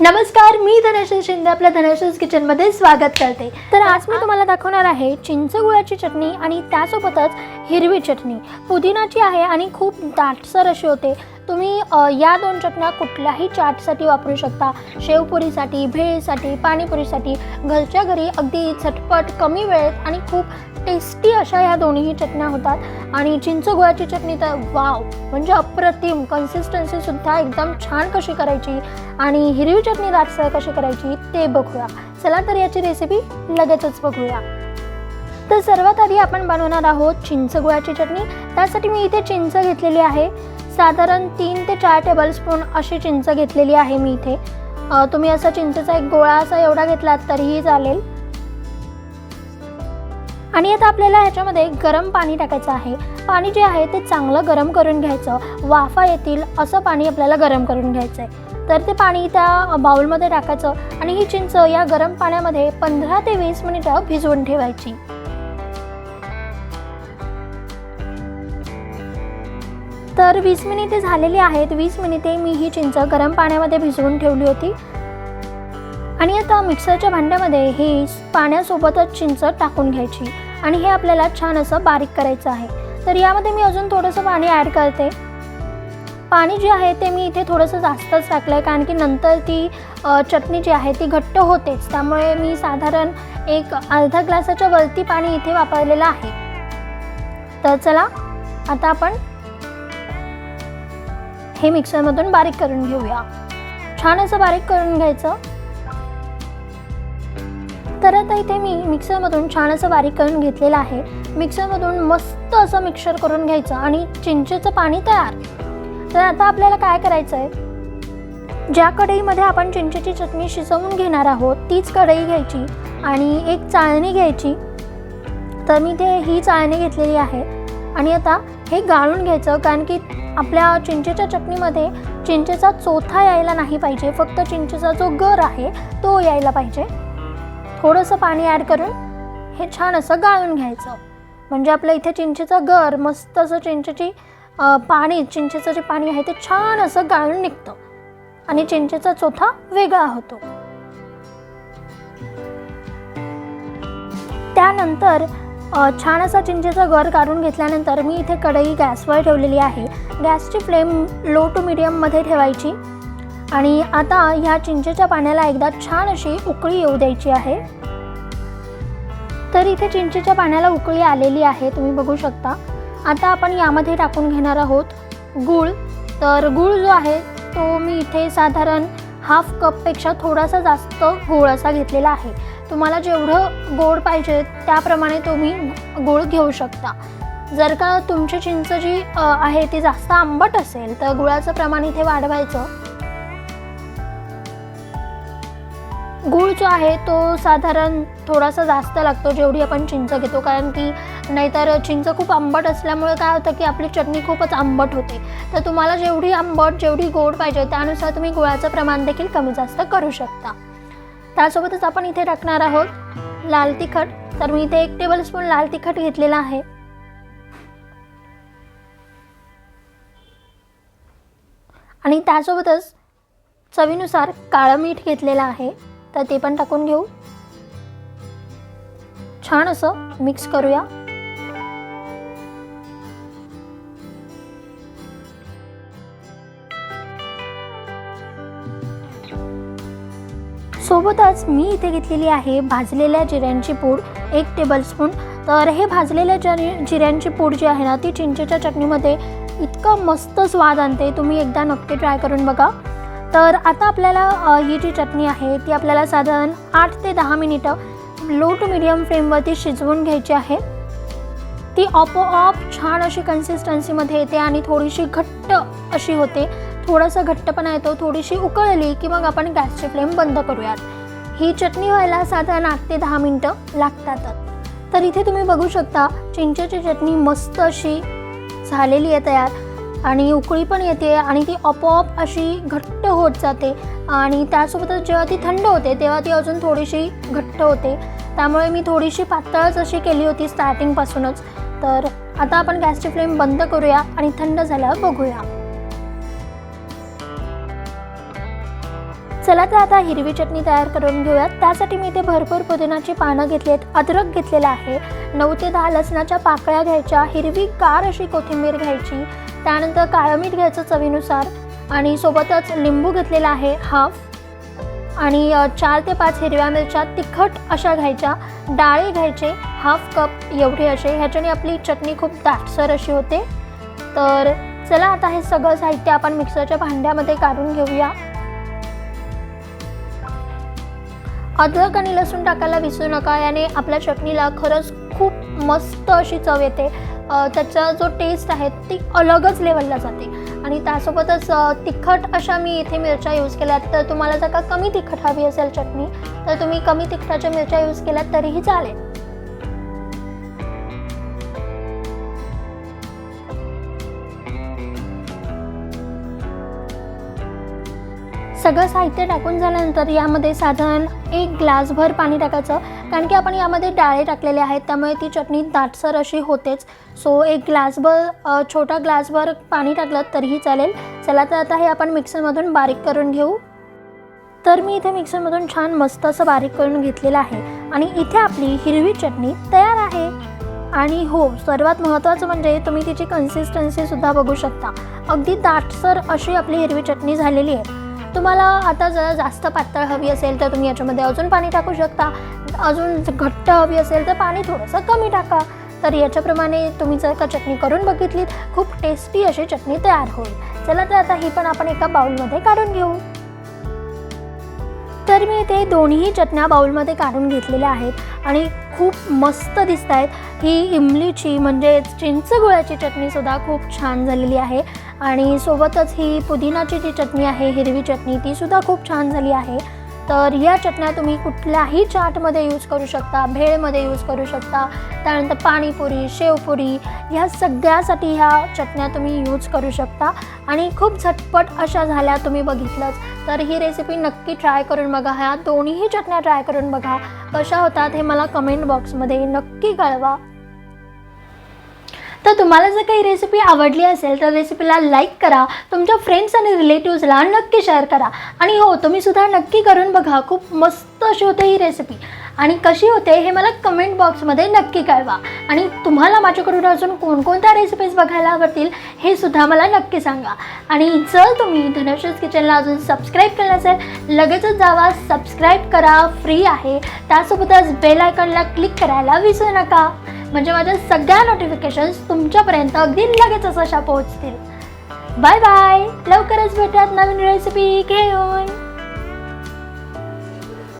नमस्कार मी धनश्री शिंदे आपल्या धनश्रीज किचनमध्ये स्वागत करते. तर आज मी तुम्हाला दाखवणार आहे चिंच गुळाची चटणी आणि त्यासोबतच हिरवी चटणी. पुदिनाची आहे आणि खूप दाटसर अशी होते. तुम्ही या दोन चटण्या कुठल्याही चाटसाठी वापरू शकता. शेवपुरीसाठी भेळसाठी पाणीपुरीसाठी घरच्या घरी अगदी झटपट कमी वेळेत आणि खूप टेस्टी अशा ह्या दोन्हीही चटण्या होतात. आणि चिंच गुळाची चटणी तर वाव म्हणजे अप्रतिम. कन्सिस्टन्सी सुद्धा एकदम छान कशी करायची आणि हिरवी चटणी दाटसर कशी करायची ते बघूया. चला तर याची रेसिपी लगेचच बघूया. तर सर्वात आधी आपण बनवणार आहोत चिंच गुळाची चटणी. त्यासाठी मी इथे चिंच घेतलेली आहे. साधारण तीन ते चार टेबलस्पून अशी चिंच घेतलेली आहे मी इथे. तुम्ही असा चिंचेचा एक गोळा असा एवढा घेतलात तरीही चालेल. आणि आता आपल्याला ह्याच्यामध्ये गरम पाणी टाकायचं आहे. पाणी जे आहे ते चांगलं गरम करून घ्यायचं. वाफा येतील असं पाणी आपल्याला गरम करून घ्यायचं आहे. तर ते पाणी त्या बाउलमध्ये टाकायचं आणि ही चिंच या गरम पाण्यामध्ये पंधरा ते वीस मिनिटं भिजवून ठेवायची. तर वीस मिनिटे झालेली आहेत. वीस मिनिटे मी ही चिंच गरम पाण्यामध्ये भिजवून ठेवली होती. आणि आता मिक्सरच्या भांड्यामध्ये ही पाण्यासोबतच चिंच टाकून घ्यायची. आणि हे आपल्याला छान असं बारीक करायचं आहे. तर यामध्ये मी अजून थोडंसं पाणी ॲड करते. पाणी जे आहे ते मी इथे थोडंसं जास्तच टाकलं आहे कारण की नंतर ती चटणी जी आहे ती घट्ट होतेच. त्यामुळे मी साधारण एक अर्धा ग्लासाच्या वरती पाणी इथे वापरलेलं आहे. तर चला आता आपण हे मिक्सरमधून बारीक करून घेऊया. छान असं बारीक करून घ्यायचं. तर आता इथे मी मिक्सरमधून छान असं बारीक करून घेतलेलं आहे. मिक्सरमधून मस्त असं मिक्सर करून घ्यायचं आणि चिंचेचं पाणी तयार. तर आता आपल्याला काय करायचं आहे ज्या कढईमध्ये आपण चिंचेची चटणी शिजवून घेणार आहोत तीच कढई घ्यायची आणि एक चाळणी घ्यायची. तर मी ते ही चाळणी घेतलेली आहे आणि आता हे गाळून घ्यायचं कारण की आपल्या चिंचेच्या चटणीमध्ये चिंचेचा चोथा यायला नाही पाहिजे फक्त चिंचेचा जो गर आहे तो यायला पाहिजे. थोडंसं पाणी ॲड करून हे छान असं गाळून घ्यायचं. म्हणजे आपलं इथे चिंचेचं गर मस्त असं चिंचेची पाणी चिंचेचं जे पाणी आहे ते छान असं गाळून निघतं. आणि चिंचेचा चोथा वेगळा होतो. त्यानंतर छान असा चिंचेचा गर काढून घेतल्यानंतर मी इथे कढई गॅसवर ठेवलेली आहे. गॅसची फ्लेम लो टू मिडियममध्ये ठेवायची. आणि आता ह्या चिंचेच्या पाण्याला एकदा छान अशी उकळी येऊ द्यायची आहे. तर इथे चिंचेच्या पाण्याला उकळी आलेली आहे तुम्ही बघू शकता. आता आपण यामध्ये टाकून घेणार आहोत गूळ. तर गूळ जो आहे तो मी इथे साधारण हाफ कपपेक्षा थोडासा जास्त गोळ असा घेतलेला आहे. तुम्हाला जेवढं गोड पाहिजे त्याप्रमाणे तुम्ही गूळ घेऊ शकता. जर का तुमची चिंच जी आहे ती जास्त आंबट असेल तर गुळाचं प्रमाण इथे वाढवायचं. गूळ जो आहे तो साधारण थोडासा जास्त लागतो जेवढी आपण चिंच घेतो. कारण की नाहीतर चिंच खूप आंबट असल्यामुळे काय होतं की आपली चटणी खूपच आंबट होते. तर तुम्हाला जेवढी आंबट जेवढी गोड पाहिजे त्यानुसार तुम्ही गुळाचं प्रमाण देखील कमी जास्त करू शकता. त्यासोबतच आपण इथे टाकणार आहोत लाल तिखट. तर मी इथे एक टेबलस्पून लाल तिखट घेतलेला आहे. आणि त्यासोबतच चवीनुसार काळं मीठ घेतलेलं आहे. तर ते पण टाकून घेऊ. छान असं मिक्स करूया. सोबतच मी इथे घेतलेली आहे भाजलेल्या जिऱ्यांची पूड एक टेबलस्पून तर हे भाजलेल्या जरी जिऱ्यांची पूड जी आहे ना ती चिंचेच्या चटणीमध्ये इतकं मस्त स्वाद आणते. तुम्ही एकदा नक्की ट्राय करून बघा. तर आता आपल्याला ही जी चटणी आहे ती आपल्याला साधारण आठ ते दहा मिनिटं लो टू मिडियम फ्लेमवरती शिजवून घ्यायची आहे. ती आपोआप छान अशी कन्सिस्टन्सीमध्ये येते आणि थोडीशी घट्ट अशी होते. थोडासा घट्टपणा येतो थोडीशी उकळली की मग आपण गॅसची फ्लेम बंद करूयात. ही चटणी व्हायला साधारण आठ ते दहा मिनटं लागतातच तर इथे तुम्ही बघू शकता चिंचेची चटणी मस्त अशी झालेली आहे तयार. आणि उकळी पण येते आणि ती आपोआप अशी घट्ट होत जाते. आणि त्यासोबतच जेव्हा ती थंड होते तेव्हा ती अजून थोडीशी घट्ट होते. त्यामुळे मी थोडीशी पातळच अशी केली होती स्टार्टिंगपासूनच तर आता आपण गॅसची फ्लेम बंद करूया आणि थंड झाल्यावर बघूया. चला तर आता हिरवी चटणी तयार करून घेऊयात. त्यासाठी मी इथे भरपूर पुदिनाची पानं घेतली आहेत. अद्रक घेतलेला आहे. नऊ ते दहा लसणाच्या पाकळ्या घ्यायच्या. हिरवी गार अशी कोथिंबीर घ्यायची. त्यानंतर काळं मीठ घ्यायचं चवीनुसार. आणि सोबतच लिंबू घेतलेला आहे हाफ आणि चार ते पाच हिरव्या मिरच्या तिखट अशा घ्यायच्या. डाळे घ्यायचे हाफ कप एवढे असे. ह्याच्याने आपली चटणी खूप दाटसर अशी होते. तर चला आता हे सगळं साहित्य आपण मिक्सरच्या भांड्यामध्ये काढून घेऊया. अद्रक आणि लसूण टाकायला विसरू नका. याने आपल्या चटणीला खरंच खूप मस्त अशी चव येते. त्याचा जो टेस्ट आहे ती अलगच लेवलला जाते. आणि त्यासोबतच तिखट अशा मी इथे मिरच्या यूज केल्यात. तर तुम्हाला जर का कमी तिखट हवी असेल चटणी तर तुम्ही कमी तिखटाच्या मिरच्या यूज केल्यात तरीही चालेल. सगळं साहित्य टाकून झाल्यानंतर यामध्ये साधारण एक ग्लासभर पाणी टाकायचं. कारण की आपण यामध्ये डाळे टाकलेले आहेत त्यामुळे ती चटणी दाटसर अशी होतेच. सो एक ग्लासभर छोटा ग्लासभर पाणी टाकलं तरीही चालेल. चला तर आता हे आपण मिक्सरमधून बारीक करून घेऊ. तर मी इथे मिक्सरमधून छान मस्त असं बारीक करून घेतलेलं आहे. आणि इथे आपली हिरवी चटणी तयार आहे. आणि हो सर्वात महत्त्वाचं म्हणजे तुम्ही तिची कन्सिस्टन्सीसुद्धा बघू शकता. अगदी दाटसर अशी आपली हिरवी चटणी झालेली आहे. तुम्हाला आता जर जास्त पातळ हवी असेल तर तुम्ही याच्यामध्ये अजून पाणी टाकू शकता. अजून घट्ट हवी असेल तर पाणी थोडंसं कमी टाका. तर याच्याप्रमाणे तुम्ही जर का चटणी करून बघितलीत खूप टेस्टी अशी चटणी तयार होईल. चला तर आता ही पण आपण एका बाउलमध्ये काढून घेऊ. तर मी इथे दोन्ही चटण्या बाउलमध्ये काढून घेतलेल्या आहेत आणि खूप मस्त दिसत आहेत ही इमलीची म्हणजे चिंच गुळाची चटणीसुद्धा खूप छान झालेली आहे. आणि सोबतच ही पुदिनाची जी चटणी आहे हिरवी चटणी तीसुद्धा खूप छान झाली आहे. तर या चटण्या तुम्ही कुठल्याही चाटमध्ये यूज करू शकता भेळमध्ये यूज करू शकता. त्यानंतर पाणीपुरी शेवपुरी ह्या सगळ्यासाठी ह्या चटण्या तुम्ही यूज करू शकता. आणि खूप झटपट अशा झाल्या तुम्ही बघितलंच. तर ही रेसिपी नक्की ट्राय करून बघा. ह्या दोन्हीही चटण्या ट्राय करून बघा. कशा होतात हे मला कमेंट बॉक्समध्ये नक्की कळवा. तर तुम्हाला जर काही रेसिपी आवडली असेल तर रेसिपीला लाईक करा तुमच्या फ्रेंड्स आणि रिलेटिव्सला नक्की शेअर करा. आणि हो तुम्ही सुद्धा नक्की करून बघा खूप मस्त अशी होते ही रेसिपी आणि कशी होते हे मला कमेंट बॉक्समध्ये नक्की कळवा. आणि तुम्हाला माझ्याकडून अजून कोणकोणत्या रेसिपीज बघायला आवडतील हे सुद्धा मला नक्की सांगा. आणि जर तुम्ही धनश्रीज किचनला अजून सबस्क्राईब केलं असेल लगेचच जावा सबस्क्राईब करा फ्री आहे. त्यासोबतच बेल आयकॉनला क्लिक करायला विसरू नका. म्हणजे माझ्या सगळ्या नोटिफिकेशन्स तुमच्यापर्यंत अगदी लगेचच अशा पोहोचतील. बाय बाय लवकरच भेटूयात नवीन रेसिपी घेऊन.